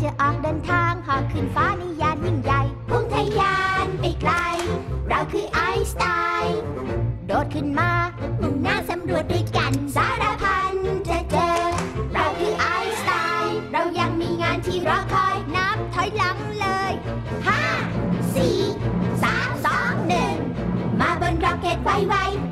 จะออกเดินทางหอขึ้นฟ้าในยานยิ่งใหญ่พุ่งทะยานไปไกล เราคือไอน์สไตน์โดดขึ้นมามุ่งหน้าสำรวจด้วยกันสารพันจะเจอ เราคือไอน์สไตน์เรายังมีงานที่รอคอยนับถอยหลังเลยห้าสี่สามสองหนึ่งมาบนร็อกเก็ตไวๆ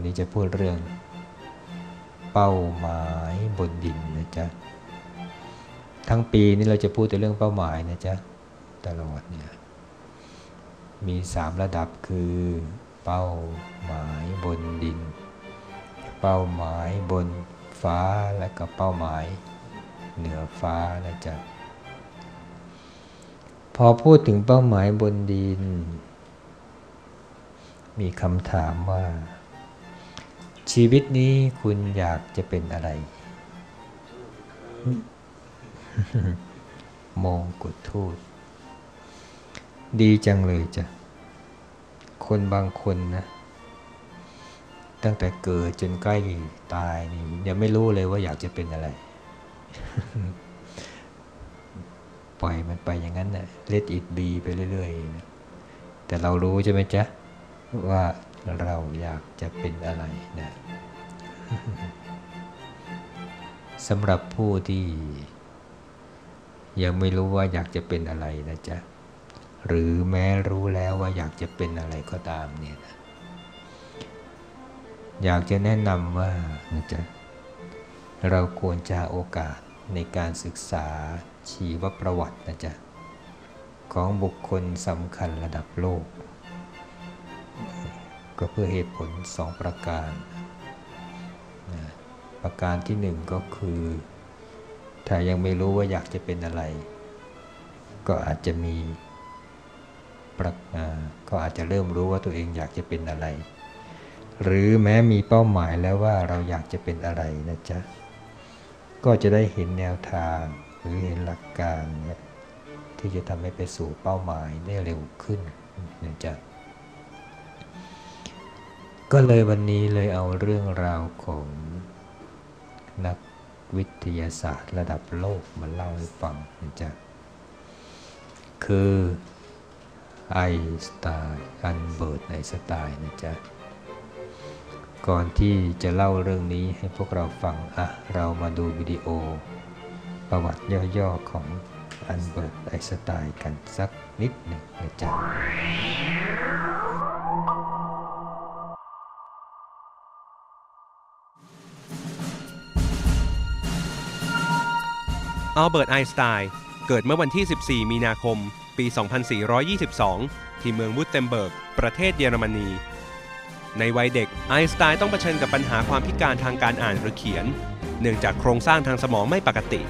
วันนี้จะพูดเรื่อง เป้าหมายบนดินนะจ๊ะ ทั้งปีนี้เราจะพูดแต่เรื่องเป้าหมายนะจ๊ะตลอดเนี่ย มีสามระดับคือ เป้าหมายบนดิน เป้าหมายบนฟ้าและก็เป้าหมาย เหนือฟ้านะจ๊ะ พอพูดถึงเป้าหมายบนดินมีคำถามว่า ชีวิตนี้คุณอยากจะเป็นอะไรมงกุฎทูต ดีจังเลยจ้ะ คนบางคนนะ ตั้งแต่เกิดจนใกล้ตายนี่ยังไม่รู้เลยว่าอยากจะเป็นอะไร ปล่อยมันไปอย่างนั้นนะ่ะ let it be ไปเรื่อยๆ แต่เรารู้ใช่ไหมจ๊ะ ว่า เราอยากจะเป็นอะไรนะสำหรับผู้ที่ ยังไม่รู้ว่าอยากจะเป็นอะไรนะจ๊ะ หรือแม้รู้แล้วว่าอยากจะเป็นอะไรก็ตามเนี่ยนะอยากจะแนะนำว่านะจ๊ะเราควรจะโอกาสในการศึกษาชีวประวัตินะจ๊ะ ของบุคคลสำคัญระดับโลก ก็เพื่อเหตุผลสองประการนะประการที่หนึ่งก็คือ ถ้ายังไม่รู้ว่าอยากจะเป็นอะไร ก็อาจจะมีประก็อาจจะเริ่มรู้ว่าตัวเองอยากจะเป็นอะไร หรือแม้มีเป้าหมายแล้วว่าเราอยากจะเป็นอะไรนะจ๊ะ ก็จะได้เห็นแนวทางหรือเห็นหลักการเนี่ยที่จะทำให้ไปสู่เป้าหมายได้เร็วขึ้นนะจ๊ะ ก็เลยวันนี้เลยเอาเรื่องราวของนักวิทยาศาสตร์ระดับโลกมาเล่าให้ฟังนะจ๊ะคือไอสไตน์อันเบิร์ตไอน์สไตน์นะจ๊ะ ก่อนที่จะเล่าเรื่องนี้ให้พวกเราฟัง อะ เรามาดูวิดีโอ ประวัติย่อๆของอันเบิร์ตไอสไตน์กันสักนิดหนึ่งนะจ๊ะ อัลเบิร์ตไอน์สไตน์เกิดเมื่อวันที่ 14 มีนาคม ปี 2422 ที่เมืองวุตเทมเบิร์ก ประเทศเยอรมนี ในวัยเด็กไอน์สไตน์ต้องเผชิญกับปัญหาความพิการทางการอ่านหรือเขียน เนื่องจากโครงสร้างทางสมองไม่ปกติ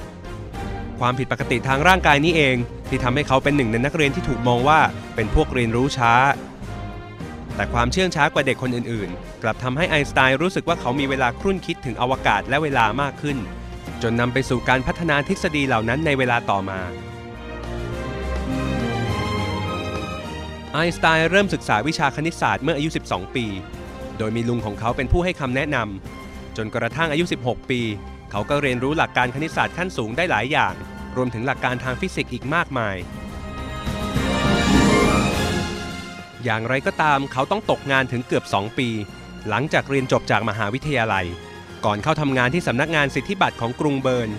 ความผิดปกติทางร่างกายนี้เอง ที่ทำให้เขาเป็นหนึ่งในนักเรียนที่ถูกมองว่าเป็นพวกเรียนรู้ช้า แต่ความเชื่องช้ากว่าเด็กคนอื่นๆ กลับทำให้ไอน์สไตน์รู้สึกว่าเขามีเวลาครุ่นคิดถึงอวกาศและเวลามากขึ้น จนนำไปสู่การพัฒนาทฤษฎีเหล่านั้นในเวลาต่อมา ไอน์สไตน์เริ่มศึกษาวิชาคณิตศาสตร์เมื่ออายุ 12 ปี โดยมีลุงของเขาเป็นผู้ให้คำแนะนำจนกระทั่งอายุ 16 ปี เขาก็เรียนรู้หลักการคณิตศาสตร์ขั้นสูงได้หลายอย่าง รวมถึงหลักการทางฟิสิกส์อีกมากมาย อย่างไรก็ตามเขาต้องตกงานถึงเกือบ 2 ปี หลังจากเรียนจบจากมหาวิทยาลัย ก่อนเข้าทำงานที่สำนักงานสิทธิบัตรของกรุงเบิร์น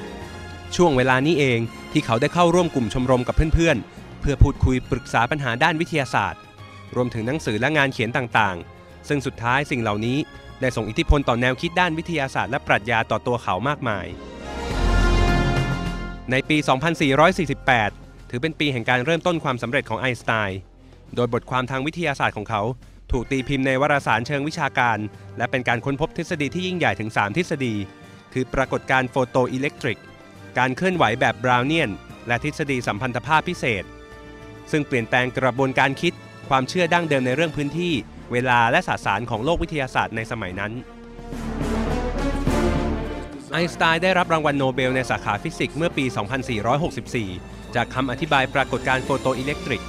ช่วงเวลานี้เองที่เขาได้เข้าร่วมกลุ่มชมรมกับเพื่อนๆ เพื่อพูดคุยปรึกษาปัญหาด้านวิทยาศาสตร์ รวมถึงหนังสือและงานเขียนต่างๆ ซึ่งสุดท้ายสิ่งเหล่านี้ได้ส่งอิทธิพลต่อแนวคิดด้านวิทยาศาสตร์และปรัชญาต่อตัวเขามากมาย ในปี 2448 ถือเป็นปีแห่งการเริ่มต้นความสำเร็จของไอน์สไตน์ โดยบทความทางวิทยาศาสตร์ของเขา ถูกตีพิมพ์ในวารสารเชิงวิชาการ และเป็นการค้นพบทฤษฎีที่ยิ่งใหญ่ถึง 3 ทฤษฎี คือปรากฏการ์โฟโตอิเล็กทริก การเคลื่อนไหวแบบบราวเนียน และทฤษฎีสัมพันธภาพพิเศษ ซึ่งเปลี่ยนแปลงกระบวนการคิด ความเชื่อดั้งเดิมในเรื่องพื้นที่ เวลาและสสารของโลกวิทยาศาสตร์ในสมัยนั้นไอน์สไตน์ได้รับรางวัลโนเบลในสาขาฟิสิกส์เมื่อปี 2464 จากคำอธิบายปรากฏการณ์โฟโตอิเล็กทริก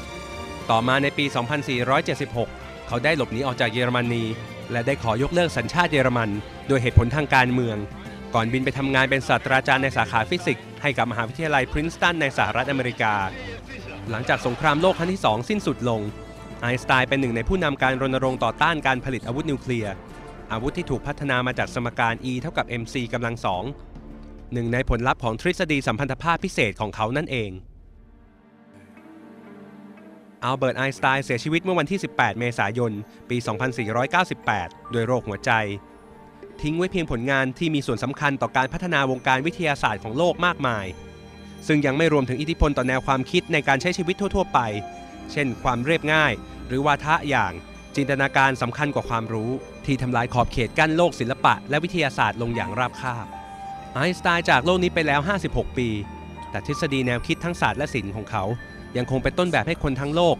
ต่อมาในปี 2476 เขาได้หลบหนีออกจากเยอรมนี และได้ขอยกเลิกสัญชาติเยอรมัน โดยเหตุผลทางการเมือง ก่อนบินไปทำงานเป็นศาสตราจารย์ในสาขาฟิสิกส์ให้กับมหาวิทยาลัยพรินสตันในสหรัฐอเมริกา หลังจากสงครามโลกครั้งที่2สิ้นสุดลง ไอน์สไตน์เป็นหนึ่งในผู้นำการรณรงค์ต่อต้านการผลิตอาวุธนิวเคลียร์ อาวุธที่ถูกพัฒนามาจากสมการ E เท่ากับ mc กำลังสองหนึ่งในผลลัพธ์ของทฤษฎีสัมพันธภาพพิเศษของเขานั่นเอง อัลเบิร์ตไอน์สไตน์เสียชีวิตเมื่อวันที่ 18 เมษายน ปี 2498 ด้วยโรคหัวใจ ทิ้งไว้เพียงผลงานที่มีส่วนสำคัญต่อการพัฒนาวงการวิทยาศาสตร์ของโลกมากมาย ซึ่งยังไม่รวมถึงอิทธิพลต่อแนวความคิดในการใช้ชีวิตทั่ว ๆ ไป เช่น ความเรียบง่าย หรือวาทะอย่างจินตนาการสำคัญกว่าความรู้ ที่ทำลายขอบเขตกั้นโลกศิลปะ และวิทยาศาสตร์ลงอย่างราบคาบไอน์สไตน์จากโลกนี้ไปแล้ว 56 ปี แต่ทฤษฎีแนวคิดทั้งศาสตร์และศิลป์ของเขา ยังคงเป็นต้นแบบให้คนทั้งโลก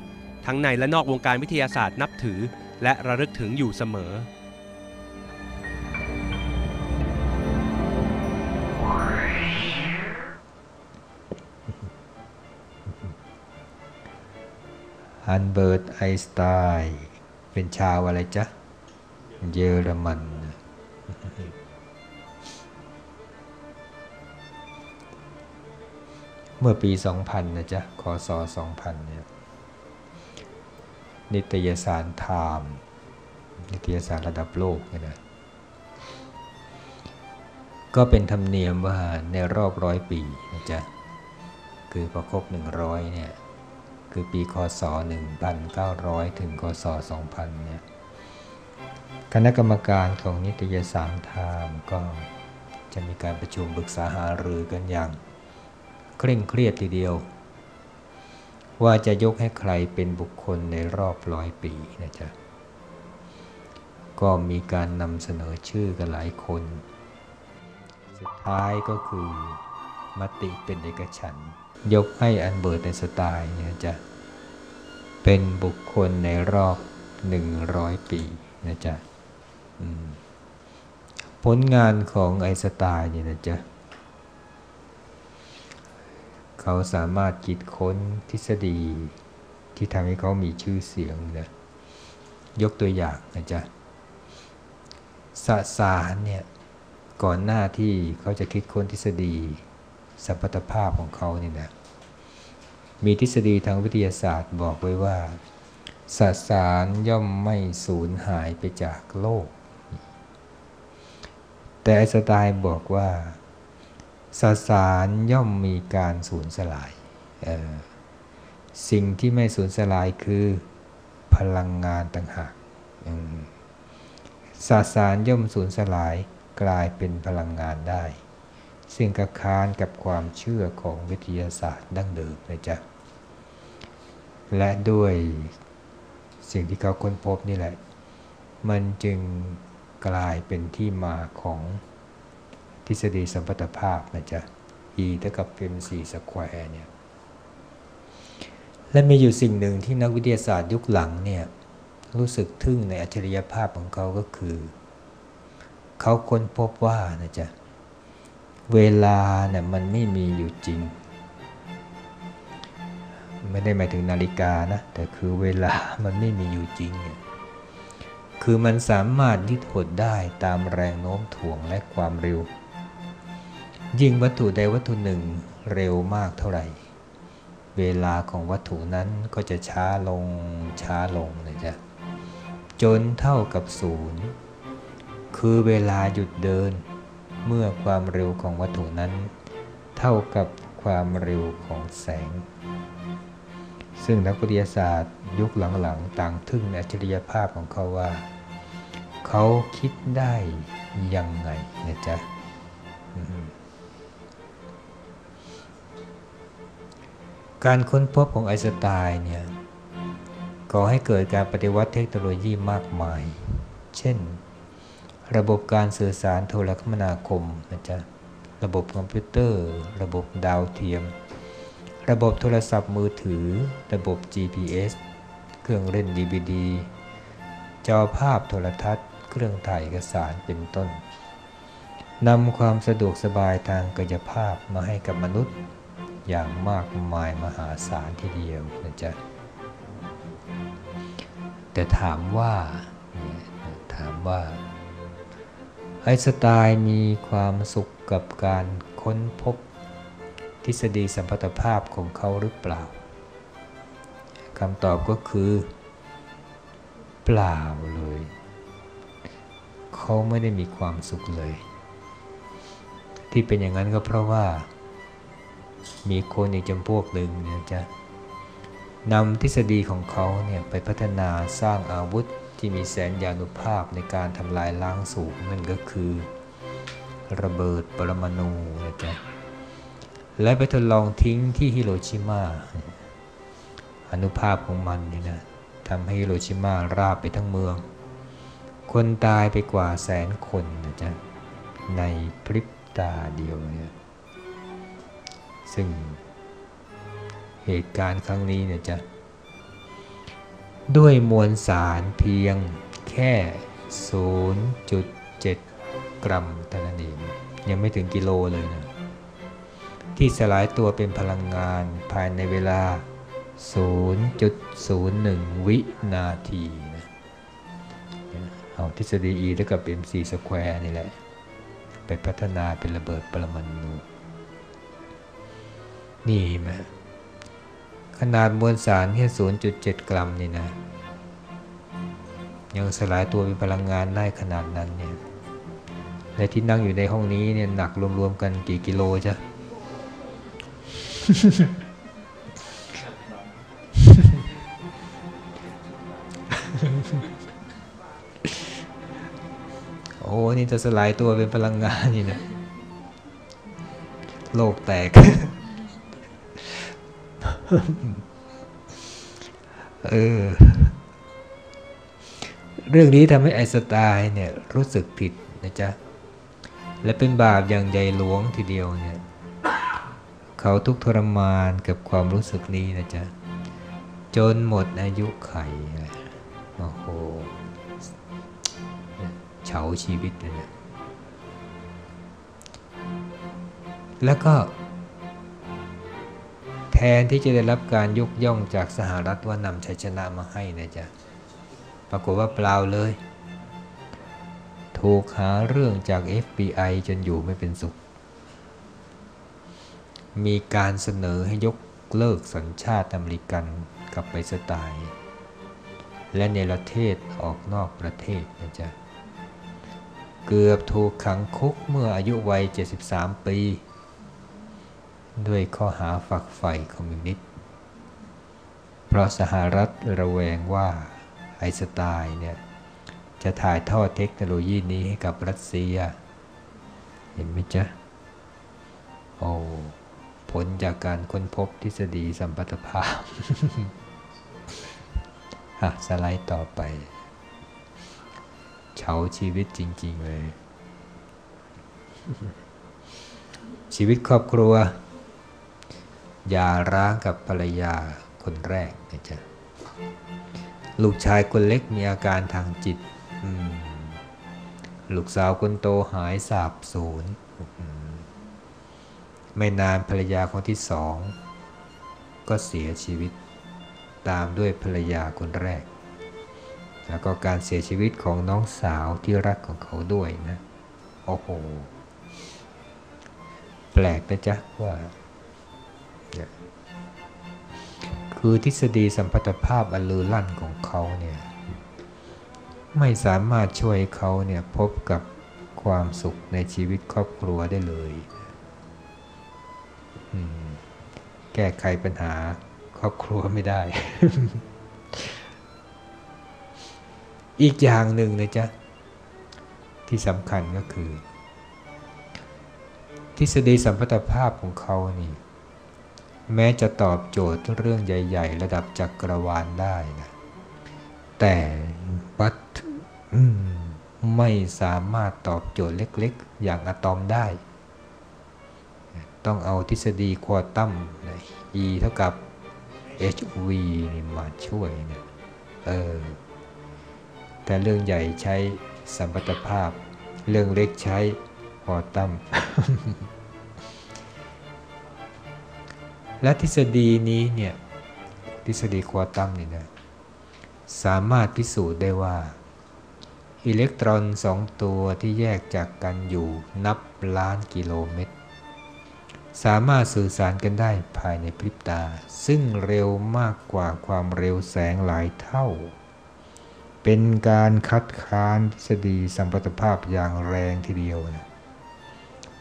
ทั้งในและนอกวงการวิทยาศาสตร์นับถือ และระลึกถึงอยู่เสมออันเบิร์ตไอน์สไตน์เป็นชาวอะไรจ๊ะ เยอรมัน เมื่อปี 2000 นะจ๊ะคศ2000 เนี่ย นิตยสารไทม์นิตยสารระดับโลกเนี่ยนะก็เป็นธรรมเนียมว่าในรอบร้อยปีนะจ๊ะคือพอครบ 100 เนี่ย คือปีคศ 1900 ถึงคศ 2000 เนี่ย คณะกรรมการของนิตยสารไทม์ก็จะมีการประชุมปรึกษาหารือกันอย่าง เคร่งเครียดทีเดียว ว่าจะยกให้ใครเป็นบุคคลในรอบร้อยปีนะจ๊ะก็มีการนำเสนอชื่อกันหลายคน สุดท้ายก็คือมติเป็นเอกฉัน ยกให้อันเบิร์ตในสไตล์เนี่ยจะเป็นบุคคลในรอบ 100 ปีนะจ๊ะผลงานของไอสไตล์เนี่ยนะจ๊ะ เขาสามารถคิดค้นทฤษฎีที่ทำให้เขามีชื่อเสียงนะยกตัวอย่างนะจ๊ะสสารเนี่ยก่อนหน้าที่เขาจะคิดค้นทฤษฎีสัมพัทธภาพของเขานี่นะมีทฤษฎีทางวิทยาศาสตร์บอกไว้ว่าสสารย่อมไม่สูญหายไปจากโลก แต่ไอสไตน์บอกว่า สสารย่อมมีการสูญสลาย สิ่งที่ไม่สูญสลายคือพลังงานต่างหากสสารย่อมสูญสลายกลายเป็นพลังงานได้ ซึ่งกระค้านกับความเชื่อของวิทยาศาสตร์ดั้งเดิมนะจ๊ะ และด้วยสิ่งที่เขาค้นพบนี่แหละ มันจึงกลายเป็นที่มาของ ทฤษฎีสัมพัทธภาพนะจ๊ะ E เท่ากับ mc สแควร์เนี่ยและมีอยู่สิ่งหนึ่งที่นักวิทยาศาสตร์ยุคหลังเนี่ยรู้สึกทึ่งในอัจฉริยภาพของเขาก็คือ เขาค้นพบว่านะจ๊ะเวลาเนี่ยมันไม่มีอยู่จริง ไม่ได้หมายถึงนาฬิกานะ แต่คือเวลามันไม่มีอยู่จริงเนี่ยคือมันสามารถยืดหดได้ตามแรงโน้มถ่วงและความเร็ว ยิ่งวัตถุใดวัตถุหนึ่งเร็วมากเท่าไหร่ เวลาของวัตถุนั้นก็จะช้าลงช้าลงนะจ๊ะจนเท่ากับศูนย์คือเวลาหยุดเดิน เมื่อความเร็วของวัตถุนั้น เท่ากับความเร็วของแสง ซึ่งนักวิทยาศาสตร์ยุคหลังๆ ต่างทึ่งในอัจฉริยภาพของเขาว่า เขาคิดได้ยังไงนะจ๊ะ การค้นพบของไอน์สไตน์เนี่ยก่อให้เกิดการปฏิวัติเทคโนโลยีมากมาย เช่น ระบบการสื่อสารโทรคมนาคมนะจ๊ะระบบคอมพิวเตอร์ ระบบดาวเทียม ระบบโทรศัพท์มือถือ ระบบ GPS เครื่องเล่น DVD จอภาพโทรทัศน์ เครื่องถ่ายเอกสารเป็นต้นนำความสะดวกสบายทางกายภาพมาให้กับมนุษย์ อย่างมากมายมหาศาลทีเดียวนะจ๊ะแต่ถามว่าถามว่าไอน์สไตน์มีความสุขกับการค้นพบทฤษฎีสัมพัทธภาพของเขาหรือเปล่าคำตอบก็คือ เปล่าเลย เขาไม่ได้มีความสุขเลย ที่เป็นอย่างนั้นก็เพราะว่า มีคนอีกจำพวกหนึ่งเนี่ยจะนำทฤษฎีของเขาเนี่ยไปพัฒนาสร้างอาวุธที่มีแสนยานุภาพในการทำลายล้างสูงนั่นก็คือ ระเบิดปรมาณูนะจ๊ะและไปทดลองทิ้งที่ฮิโรชิมาอนุภาพของมันเนี่ยนะทำให้ฮิโรชิมาราบไปทั้งเมือง คนตายไปกว่าแสนคนนะจ๊ะในพริบตาเดียวเนี่ย ซึ่งเหตุการณ์ครั้งนี้เนี่ยจะ ด้วยมวลสารเพียงแค่ 0.7 กรัมเท่านั้นเองยังไม่ถึงกิโลเลยนะ ที่สลายตัวเป็นพลังงานภายในเวลา 0.01 วินาทีนะเอาทฤษฎี E เท่ากับ mc สแควร์นี่แหละ ไปพัฒนาเป็นระเบิดปรมาณู นี่ไหมขนาดมวลสารแค่ 0.7 กรัมนี่นะ ยังสลายตัวเป็นพลังงานได้ขนาดนั้นเนี่ยและที่นั่งอยู่ในห้องนี้เนี่ยหนักรวมๆกันกี่กิโลจ้ะโอ้นี่จะสลายตัวเป็นพลังงานนี่นะ โลกแตก เออ เรื่องนี้ทำให้ไอสไตน์เนี่ยรู้สึกผิดนะจ๊ะ และเป็นบาปอย่างใหญ่หลวงทีเดียวเนี่ย เขาทุกทรมานกับความรู้สึกนี้นะจ๊ะ จนหมดอายุไขโอ้โหเฉาชีวิตเลยนะแล้วก็ ทนที่จะได้รับการยกย่องจากสหรัฐว่านำชัยชนะมาให้นะจ๊ะปรากฏว่าเปล่าเลย ถูกหาเรื่องจาก FBI จนอยู่ไม่เป็นสุข มีการเสนอให้ยกเลิกสัญชาติอเมริกันกลับไปสไตล์และเนประเทศออกนอกประเทศนะจ๊ะ เกือบถูกขังคุกเมื่ออายุวัย 73 ปี ด้วยข้อหาฝักใฝ่คอมมิวนิสต์ เพราะสหรัฐระแวงว่าไอน์สไตน์เนี่ยจะถ่ายทอดเทคโนโลยีนี้ให้กับรัสเซีย เห็นไหมจ๊ะ โอ้ผลจากการค้นพบทฤษฎีสัมพัทธภาพอะสไลด์ต่อไป เฉาชีวิตจริง ๆ เลย ชีวิตครอบครัว อย่าร้างกับภรรยาคนแรกนะจ๊ะลูกชายคนเล็กมีอาการทางจิต ลูกสาวคนโตหายสาบสูญ ไม่นานภรรยาคนที่สอง ก็เสียชีวิต ตามด้วยภรรยาคนแรก แล้วก็การเสียชีวิตของน้องสาวที่รักของเขาด้วยนะ โอ้โห แปลกนะจ๊ะว่า คือทฤษฎีสัมพัทธภาพอันลือลั่นของเขาเนี่ยไม่สามารถช่วยเขาเนี่ยพบกับความสุขในชีวิตครอบครัวได้เลยแก้ไขปัญหาครอบครัวไม่ได้ อีกอย่างหนึ่งนะจ๊ะ ที่สำคัญก็คือ ทฤษฎีสัมพัทธภาพของเขานี่ แม้จะตอบโจทย์เรื่องใหญ่ ๆ ระดับจักรวาลได้นะ แต่บัตไม่สามารถตอบโจทย์เล็ก ๆ อย่างอะตอมได้ ต้องเอาทฤษฎีควอตัม E เท่ากับ hv นี่มาช่วยนะเออ แต่เรื่องใหญ่ใช้สัมพัทธภาพ เรื่องเล็กใช้ควอตัม และทฤษฎีนี้เนี่ยทฤษฎีควอตัมนี่นะสามารถพิสูจน์ได้ว่า อิเล็กตรอนสองตัวที่แยกจากกันอยู่นับล้านกิโลเมตร สามารถสื่อสารกันได้ภายในพริบตา ซึ่งเร็วมากกว่าความเร็วแสงหลายเท่า เป็นการคัดค้านทฤษฎีสัมพัทธภาพอย่างแรงทีเดียวนะ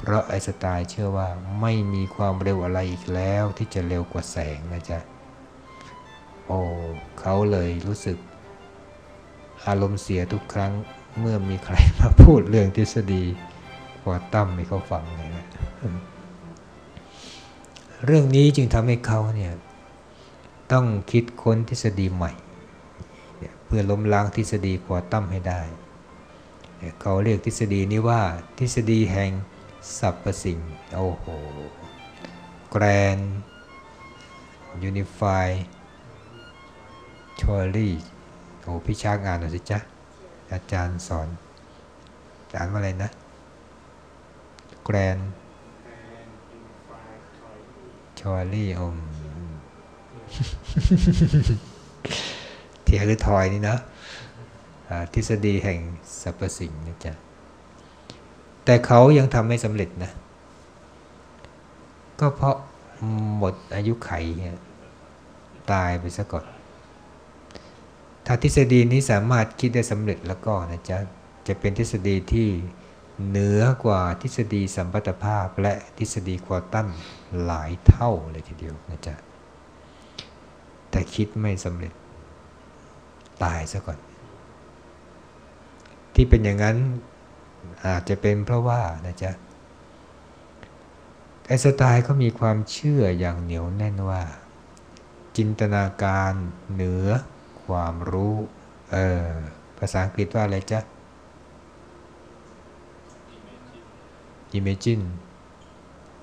เพราะไอนสไตน์เชื่อว่าไม่มีความเร็วอะไรอีกแล้วที่จะเร็วกว่าแสงนะจ๊ะ โอ้เขาเลยรู้สึก อารมณ์เสียทุกครั้งเมื่อมีใครมาพูดเรื่องทฤษฎีควอตัมให้เขาฟังเลยนะเรื่องนี้จึงทำให้เขาเนี่ยต้องคิดค้นทฤษฎีใหม่ เพื่อล้มล้างทฤษฎีควอตัมให้ได้ เขาเรียกทฤษฎีนี้ว่าทฤษฎีแห่ง สรรพสิ่ง โอ้โห Grand Unify Theory โอ้พี่ช้างอ่านหน่อยสิจ๊ะ อาจารย์สอน อ่านว่าอะไรนะ Grand Theory อมเทียหรือทอยนี่นะทฤษฎีแห่งสรรพสิ่งนะจ๊ะ แต่เขายังทำไม่สำเร็จนะ ก็เพราะหมดอายุไข่ตายไปซะก่อน ถ้าทฤษฎีนี้สามารถคิดได้สำเร็จแล้วก็นะจ๊ะ จะเป็นทฤษฎีที่เหนือกว่าทฤษฎีสัมพัทธภาพและทฤษฎีควอตัมหลายเท่าเลยทีเดียวนะจ๊ะ แต่คิดไม่สำเร็จตายซะก่อน ที่เป็นอย่างนั้น อาจจะเป็นเพราะว่านะจ๊ะไอน์สไตล์เขามีความเชื่ออย่างเหนียวแน่นว่า จินตนาการเหนือความรู้เออภาษาอังกฤษว่าอะไรจ๊ะ imagine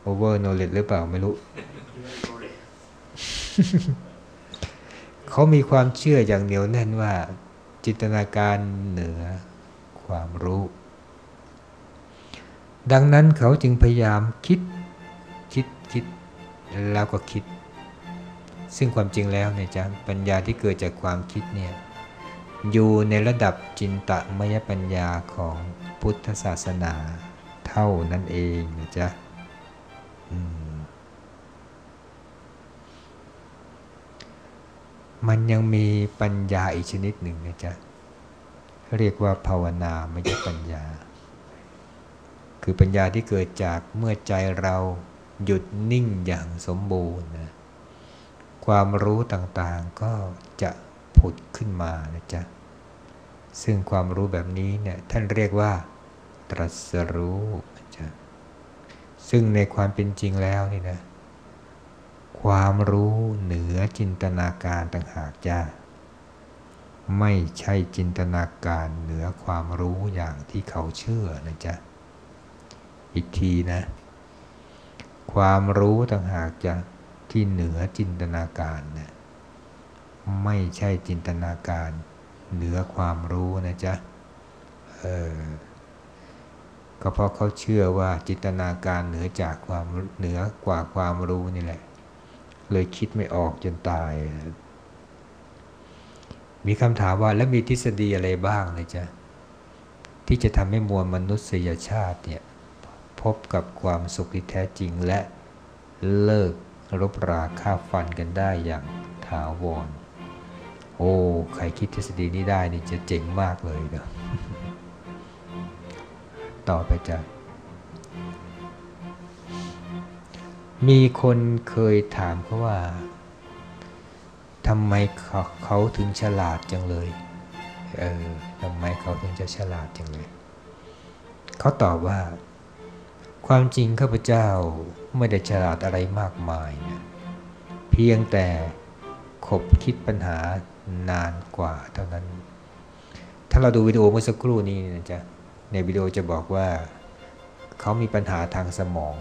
over knowledge หรือเปล่าไม่รู้ เขามีความเชื่ออย่างเหนียวแน่นว่า จินตนาการเหนือความรู้ ดังนั้นเขาจึงพยายามคิดคิดคิดแล้วก็คิด ซึ่งความจริงแล้วเนี่ยจ้ะปัญญาที่เกิดจากความคิดเนี่ยอยู่ในระดับจินตมยปัญญาของพุทธศาสนาเท่านั้นเองนะจ๊ะอืมมันยังมีปัญญาอีกชนิดหนึ่งนะจ๊ะ เรียกว่าภาวนามยปัญญา คือปัญญาที่เกิดจากเมื่อใจเราหยุดนิ่งอย่างสมบูรณ์นะความรู้ต่างๆก็จะผุดขึ้นมานะจ๊ะซึ่งความรู้แบบนี้เนี่ยท่านเรียกว่า ตรัสรู้นะจ๊ะซึ่งในความเป็นจริงแล้วนี่นะความรู้เหนือจินตนาการต่างหากจ้าไม่ใช่จินตนาการเหนือความรู้อย่างที่เขาเชื่อนะจ๊ะ อีกทีนะ ความรู้ต่างหากจะที่เหนือจินตนาการนะไม่ใช่จินตนาการ เหนือความรู้นะจ๊ะเออก็เพราะเขาเชื่อว่าจินตนาการเหนือจากความเหนือกว่าความรู้นี่แหละ เลยคิดไม่ออกจนตาย มีคำถามว่าแล้วมีทฤษฎีอะไรบ้างเลยจ๊ะที่จะทำให้มวลมนุษยชาติเนี่ย พบกับความสุขที่แท้จริงและเลิกรบราฆ่าฟันกันได้อย่างถาวร โอ้ ใครคิดทฤษฎีนี้ได้นี่จะเจ๋งมากเลยเนาะต่อไปจะมีคนเคยถามเขาว่าทำไมเขาเขาถึงฉลาดจังเลย เออทำไมเขาถึงจะฉลาดจังเลย เขาตอบว่า ความจริงข้าพเจ้าไม่ได้ฉลาดอะไรมากมายนะเพียงแต่ขบคิดปัญหานานกว่าเท่านั้น ถ้าเราดูวิดีโอเมื่อสักครู่นี้นะจ๊ะในวิดีโอจะบอกว่า เขามีปัญหาทางสมอง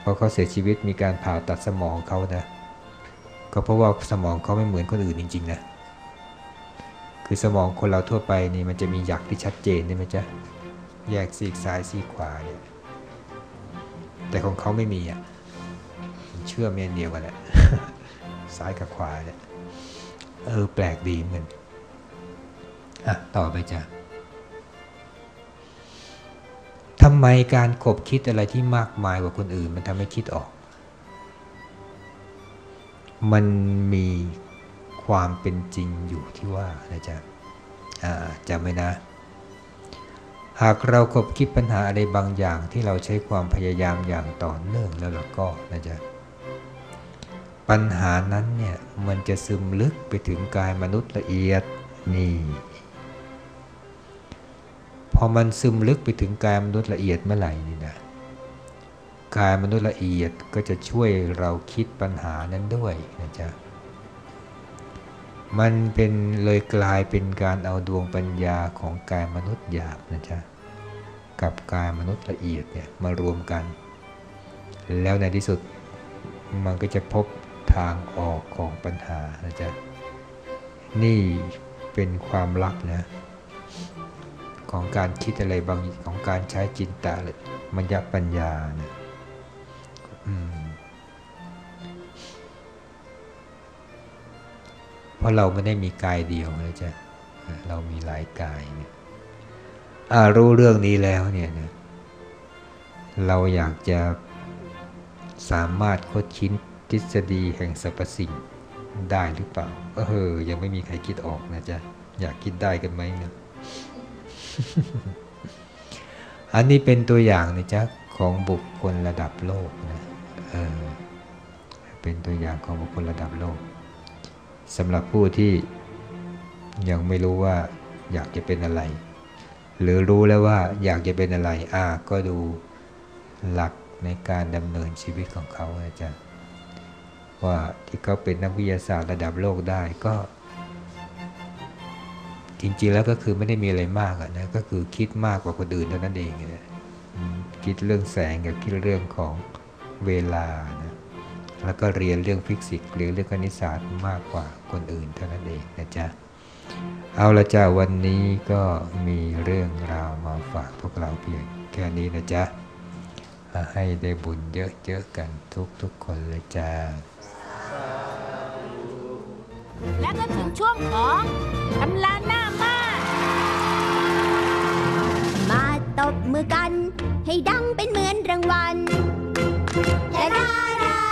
เพราะเขาเสียชีวิตมีการผ่าตัดสมองเขานะ ก็เพราะว่าสมองเขาไม่เหมือนคนอื่นจริง ๆ นะ คือสมองคนเราทั่วไปนี่มันจะมีหยักที่ชัดเจนใช่ไหมจ๊ะแยกซีกซ้ายซีกขวาเนี่ยแต่ของเขาไม่มีอะเชื่อมเมนเดียวกันแหละซ้ายกับขวาเนี่ยเออแปลกดีเหมือนกันอะต่อไปจ้ะทำไมการขบคิดอะไรที่มากมายกว่าคนอื่น มันทำให้คิดออก มันมี ความเป็นจริงอยู่ที่ว่านะจ๊ะจำไว้นะ หากเราขบคิดปัญหาอะไรบางอย่างที่เราใช้ความพยายามอย่างต่อเนื่องแล้วเราก็นะจ๊ะปัญหานั้นเนี่ยมันจะซึมลึกไปถึงกายมนุษย์ละเอียดนี่พอมันซึมลึกไปถึงกายมนุษย์ละเอียดเมื่อไหร่นี่นะกายมนุษย์ละเอียดก็จะช่วยเราคิดปัญหานั้นด้วยนะจ๊ะ มันเป็นเลยกลายเป็นการเอาดวงปัญญาของกายมนุษย์หยาบนะจ๊ะกับกายมนุษย์ละเอียดเนี่ยมารวมกัน แล้วในที่สุดมันก็จะพบทางออกของปัญหานะจ๊ะนี่เป็นความลับนะของการคิดอะไรบางของการใช้จินตะมัญญปัญญานะอืม ราะเราไม่ได้มีกายเดียวนะจ๊ะเรามีหลายกายเนี่ยรู้เรื่องนี้แล้วเนี่ยนะเราอยากจะสามารถคดคิดทฤษฎีแห่งสรรพสิ่งได้หรือเปล่าเออยังไม่มีใครคิดออกนะจ๊ะอยากคิดได้กันไหมเนี่ยอันนี้เป็นตัวอย่างนะจ๊ะของบุคคลระดับโลกนะเออเป็นตัวอย่างของบุคคลระดับโลก สำหรับผู้ที่ยังไม่รู้ว่าอยากจะเป็นอะไร หรือรู้แล้วว่าอยากจะเป็นอะไร อ่า ก็ดูหลักในการดำเนินชีวิตของเขานะจ๊ะว่าที่เขาเป็นนักวิทยาศาสตร์ระดับโลกได้ก็ จริงๆแล้วก็คือไม่ได้มีอะไรมากะนะก็คือคิดมากกว่าคนอื่นเท่านั้นเองนะคิดเรื่องแสงกับคิดเรื่องของเวลานะ แล้วก็เรียนเรื่องฟิสิกส์หรือเรื่องคณิตศาสตร์มากกว่าคนอื่นเท่านั้นเองนะจ๊ะเอาละจ้าวันนี้ก็มีเรื่องราวมาฝากพวกเราเพียงแค่นี้นะจ๊ะอ่าให้ได้บุญเยอะๆกันทุกๆคนเลยจ้าและก็ถึงช่วงของตำลาหน้ามามาตบมือกัน ให้ดังเป็นเหมือนรางวัลลาลาลาลา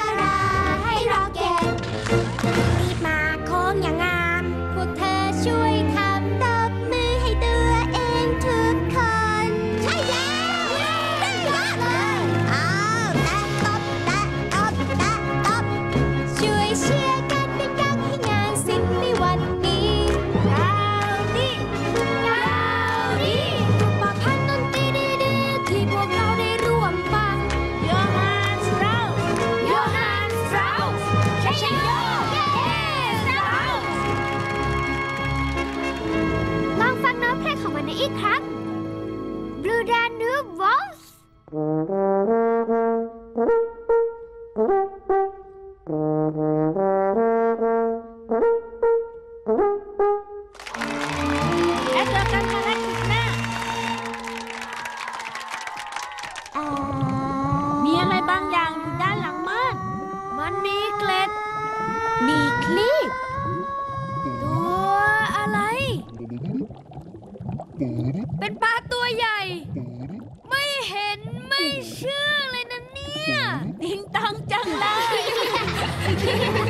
องมันอีกครั้ง เป็นปลาตัวใหญ่ ไม่เห็นไม่เชื่อเลยนะเนี่ยติงตองจังเลย